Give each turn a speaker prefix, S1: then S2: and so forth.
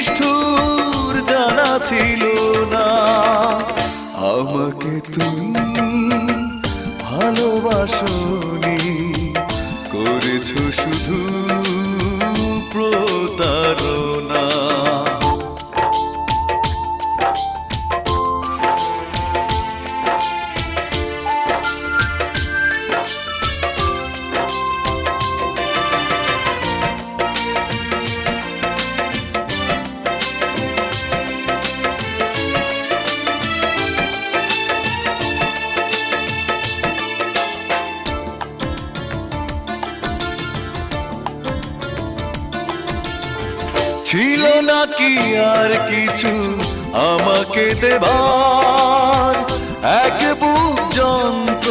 S1: নিষ্ঠুর জানা ছিল না। আমাকে তুমি ভালোবাসনি করেছ শুধু ছিল নাকি আর কিছু আমাকে দেবার? এক বুক জন্ম